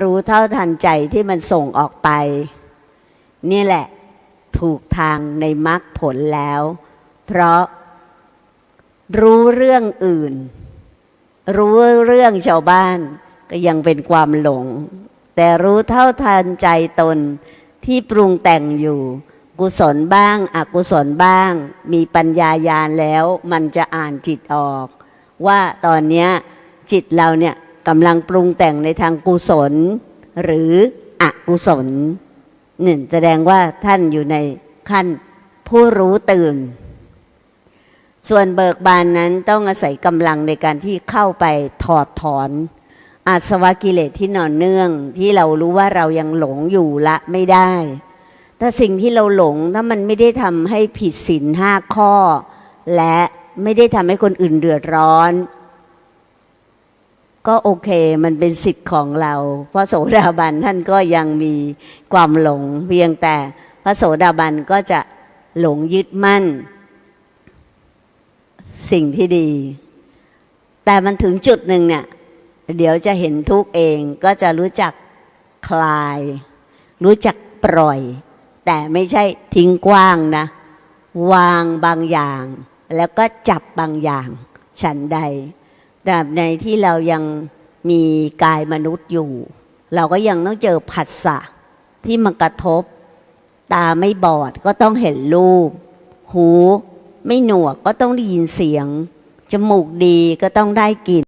รู้เท่าทันใจที่มันส่งออกไป นี่แหละ ถูกทางในมรรคผลแล้ว เพราะรู้เรื่องอื่น รู้เรื่องชาวบ้าน ก็ยังเป็นความหลง แต่รู้เท่าทันใจตนที่ปรุงแต่งอยู่ กุศลบ้าง อกุศลบ้าง มีปัญญายาณแล้ว มันจะอ่านจิตออก ว่าตอนนี้จิตเราเนี่ย กำลังปรุงแต่งในทางกุศล หรืออกุศลหนึ่งแสดงว่าท่านอยู่ในขั้นผู้รู้ตื่น ส่วนเบิกบานนั้นต้องอาศัยกำลังในการที่เข้าไปถอดถอน อาสวะกิเลสที่นอนเนื่องที่เรารู้ว่าเรายังหลงอยู่ละไม่ได้ ถ้าสิ่งที่เราหลงถ้ามันไม่ได้ทำให้ผิดศีลห้าข้อ และไม่ได้ทำให้คนอื่นเดือดร้อน ก็โอเคมันเป็นสิทธิ์ของเรา เพราะโสดาบันท่านก็ยังมีความหลงเพียงแต่พระโสดาบันก็จะหลงยึดมั่น สิ่งที่ดี แต่มันถึงจุดหนึ่งเนี่ยเดี๋ยวจะเห็นทุกเองก็จะรู้จักคลาย รู้จักปล่อย แต่ไม่ใช่ทิ้งกว้างนะ วางบางอย่าง แล้วก็จับบางอย่าง ฉันใด ตราบในที่เรายังมีกายมนุษย์อยู่ เราก็ยังต้องเจอผัสสะที่มากระทบ ตาไม่บอดก็ต้องเห็นรูป หูไม่หนวกก็ต้องได้ยินเสียง จมูกดีก็ต้องได้กลิ่น